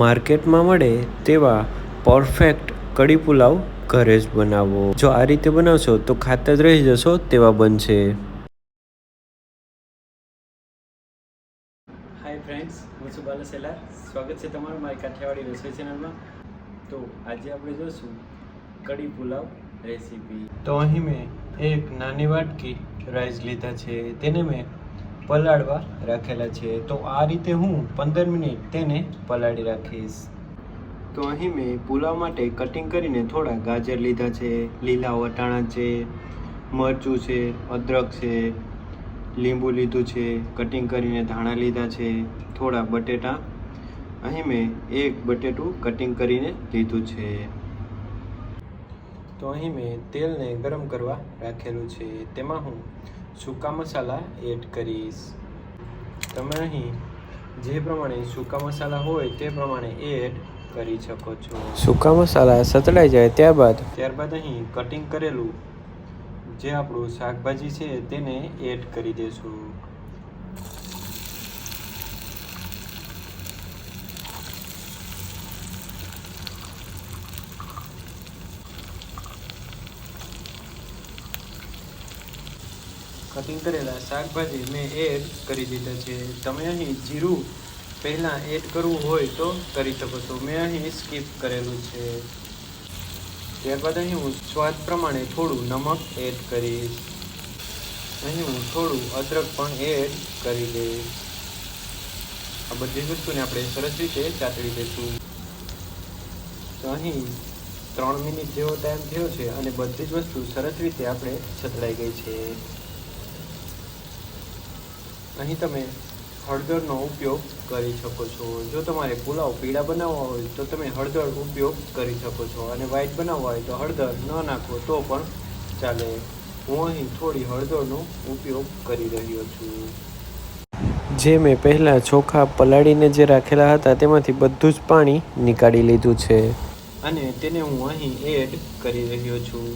માર્કેટમાં મળે તેવા પરફેક્ટ કઢી પુલાવ ઘરે જ બનાવો. જો આ રીતે બનાવશો તો ખાતા જ રહી જશો તેવા બનશે. હાય ફ્રેન્ડ્સ હું છું બાલા સ્વાગત છે તમારું મારી કાઠિયાવાડી રસોઈ ચેનલમાં તો આજે આપણે જોશું કઢી પુલાવ રેસીપી તો અહીં મેં એક નાની વાટકી રાઈસ લીધા છે. તેને મેં પલાળવા રાખેલા છે. તો આ રીતે હું પંદર મિનિટ તેને પલાળી રાખીશ. તો અહીં મેં પુલાવ માટે કટિંગ કરીને થોડા ગાજર લીધા છે. લીલા વટાણા છે, મરચું છે, અદરક છે, લીંબુ લીધું છે કટિંગ કરીને ધાણા લીધા છે, થોડા બટેટા. અહીં મેં એક બટેટું કટિંગ કરીને લીધું છે. તો અહીં મેં તેલને ગરમ કરવા રાખેલું છે. તેમાં હું સૂકા મસાલા એડ કરીશ. તમે અહીં જે પ્રમાણે સૂકા મસાલા હોય તે પ્રમાણે એડ કરી શકો છો. સૂકા મસાલા સતળાઈ જાય ત્યારબાદ? ત્યારબાદ અહીં કટિંગ કરેલું જે આપણું શાકભાજી છે તેને એડ કરી દેશું. કટિંગ કરેલા શાકભાજી મેં એડ કરી દીધા છે. તમે અહીં જીરું પહેલાં એડ કરવું હોય તો કરી શકો છો. મેં અહીં સ્કીપ કરેલું છે. ત્યારબાદ અહીં હું સ્વાદ પ્રમાણે થોડું નમક એડ કરીશ. અહીં હું થોડું અદરક પણ એડ કરી દઈશ. આ બધી વસ્તુને આપણે સરસ રીતે ચાતળી દઈશું તો અહીં ત્રણ મિનિટ જેવો ટાઈમ થયો છે અને બધી જ વસ્તુ સરસ રીતે આપણે છતડાઈ ગઈ છે. અહીં તમે હળદરનો ઉપયોગ કરી શકો છો. જો તમારે પુલાવ પીળા બનાવવા હોય તો તમે હળદર ઉપયોગ કરી શકો છો અને વ્હાઈટ બનાવવા હોય તો હળદર ન નાખો તો પણ ચાલે. હું અહીં થોડી હળદરનો ઉપયોગ કરી રહ્યો છું. જે મેં પહેલાં ચોખા પલાળીને જે રાખેલા હતા તેમાંથી બધું જ પાણી નીકાળી લીધું છે અને તેને હું અહીં એડ કરી રહ્યો છું.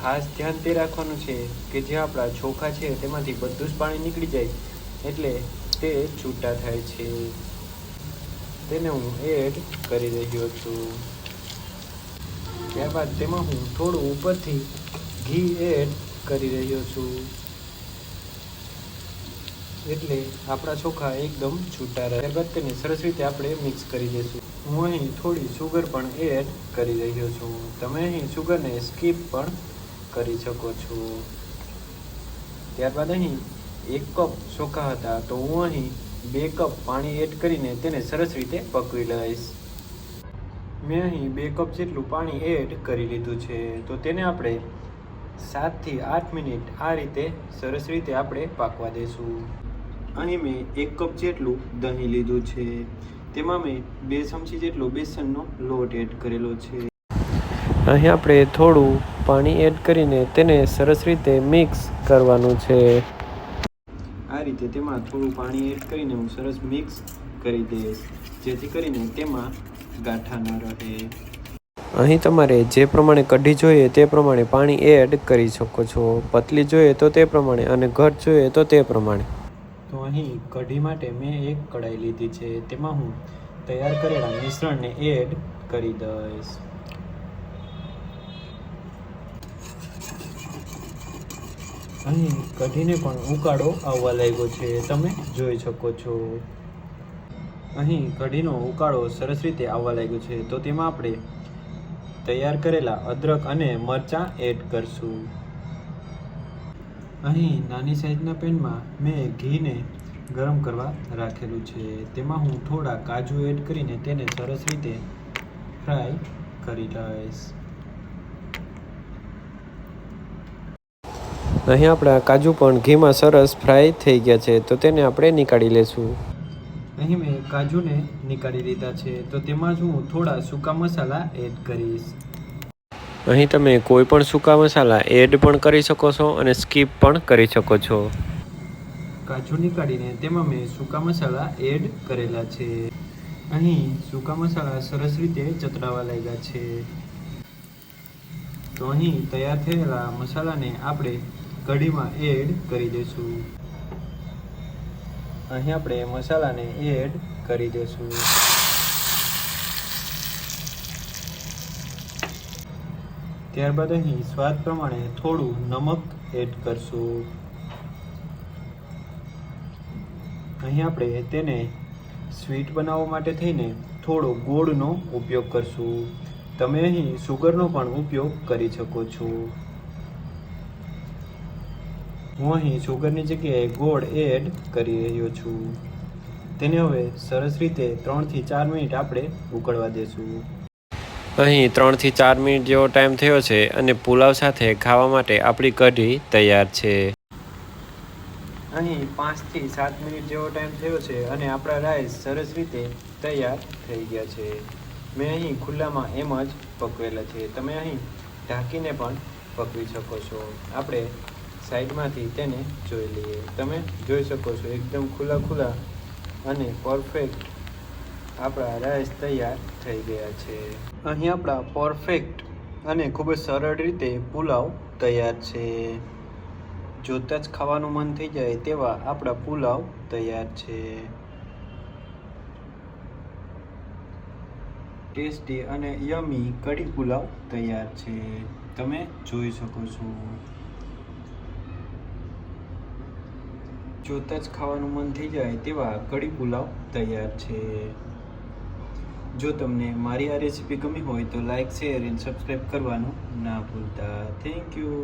ખાસ ધ્યાન તે રાખવાનું છે કે જે આપણા ચોખા છે તેમાંથી બધું જ પાણી નીકળી જાય એટલે તે છૂટા થાય છે. તેને હું એડ કરી રહ્યો છું. ત્યારબાદ તેમાં હું થોડું ઉપરથી ઘી એડ કરી રહ્યો છું. એટલે આપણા ચોખા એકદમ છૂટા રહે. ત્યારબાદ તેને સરસ રીતે આપણે મિક્સ કરી દઈશું. હું અહીં થોડી સુગર પણ એડ કરી રહ્યો છું. તમે અહીં સુગરને સ્કીપ પણ કરી શકો છો. ત્યારબાદ અહીં એક કપ ચોખા હતા, તો હું અહીં બે કપ પાણી એડ કરીને તેને સરસ રીતે પકવી લઈશ. મેં અહીં બે કપ જેટલું પાણી એડ કરી લીધું છે, તો તેને આપણે સાતથી આઠ મિનિટ આ રીતે સરસ રીતે આપણે પાકવા દઈશું અહીં મેં એક કપ જેટલું દહીં લીધું છે, તેમાં મેં બે ચમચી જેટલો બેસનનો લોટ એડ કરેલો છે. અહીં આપણે થોડું પાણી એડ કરીને તેને સરસ રીતે મિક્સ કરવાનું છે. રીતે તેમાં થોડું પાણી એડ કરીને હું સરસ મિક્સ કરી દઈશ જેથી કરીને તેમાં ગાંઠા ન રહે. અહીં તમારે જે પ્રમાણે કઢી જોઈએ તે પ્રમાણે પાણી એડ કરી શકો છો. પતલી જોઈએ તો તે પ્રમાણે અને ઘટ જોઈએ તો તે પ્રમાણે. તો અહીં કઢી માટે મેં એક કઢાઈ લીધી છે તેમાં હું તૈયાર કરેલા મિશ્રણને એડ કરી દઈશ. અહીં કઢીને પણ ઉકાળો આવવા લાગ્યો છે. તમે જોઈ શકો છો. અહીં કઢીનો ઉકાળો સરસ રીતે આવવા લાગ્યો છે. તો તેમાં આપણે તૈયાર કરેલા અદરક અને મરચાં એડ કરશું. અહીં નાની સાઈઝના પેનમાં મેં ઘીને ગરમ કરવા રાખેલું છે. તેમાં હું થોડા કાજુ એડ કરીને તેને સરસ રીતે ફ્રાય કરી લઈશ. અહીં આપણા કાજુ પણ ઘીમાં સરસ ફ્રાય થઈ ગયા છે તો તેને આપણે નીકાળી લેશું. અહીં મેં કાજુને નીકાળી લીધા છે તો તેમાં જ હું થોડા સૂકા મસાલા એડ કરીશ. અહીં તમે કોઈ પણ સૂકા મસાલા એડ પણ કરી શકો છો અને સ્કીપ પણ કરી શકો છો. કાજુ નીકાળીને તેમાં મેં સૂકા મસાલા એડ કરેલા છે. અહીં સૂકા મસાલા સરસ રીતે ચતરાવા લાગ્યા છે. તો અહીં તૈયાર થયેલા મસાલાને આપણે કઢીમાં એડ કરી દઈશું. અહીં આપણે મસાલાને એડ કરી દઈશું. ત્યારબાદ અહીં સ્વાદ પ્રમાણે થોડું નમક એડ કરશું. અહીં આપણે તેને સ્વીટ બનાવવા માટે થઈને થોડો ગોળનો ઉપયોગ કરશું. તમે અહીં સુગરનો પણ ઉપયોગ કરી શકો છો. હું અહીં સુગરની જગ્યાએ ગોળ એડ કરી રહ્યો છું. તેને હવે સરસ રીતે ત્રણથી ચાર મિનિટ આપણે ઉકળવા દેશું. અહીં ત્રણથી ચાર મિનિટ જેવો ટાઈમ થયો છે અને પુલાવ સાથે ખાવા માટે આપણી કઢી તૈયાર છે. અહીં પાંચથી સાત મિનિટ જેવો ટાઈમ થયો છે અને આપણા રાઈસ સરસ રીતે તૈયાર થઈ ગયા છે. મેં અહીં ખુલ્લામાં એમ જ પકવેલા છે. તમે અહીં ઢાંકીને પણ પકવી શકો છો. આપણે સાઈડમાંથી તેને જોઈ લઈએ. તમે જોઈ શકો છો, એકદમ ખુલ્લા ખુલ્લા અને પરફેક્ટ આપણા રાઈસ તૈયાર થઈ ગયા છે. અહીં આપણા પરફેક્ટ અને ખૂબ જ સરળ રીતે પુલાવ તૈયાર છે. જોતાં જ ખાવાનું મન થઈ જાય તેવા આપણા પુલાવ તૈયાર છે. ટેસ્ટી અને યમી કઢી પુલાવ તૈયાર છે. તમે જોઈ શકો છો. જોતાં જ ખાવાનું મન થઈ જાય તેવા કઢી પુલાવ તૈયાર છે. જો તમને મારી આ રેસીપી ગમી હોય તો લાઇક શેર એન્ડ સબસ્ક્રાઈબ કરવાનું ના ભૂલતા. Thank you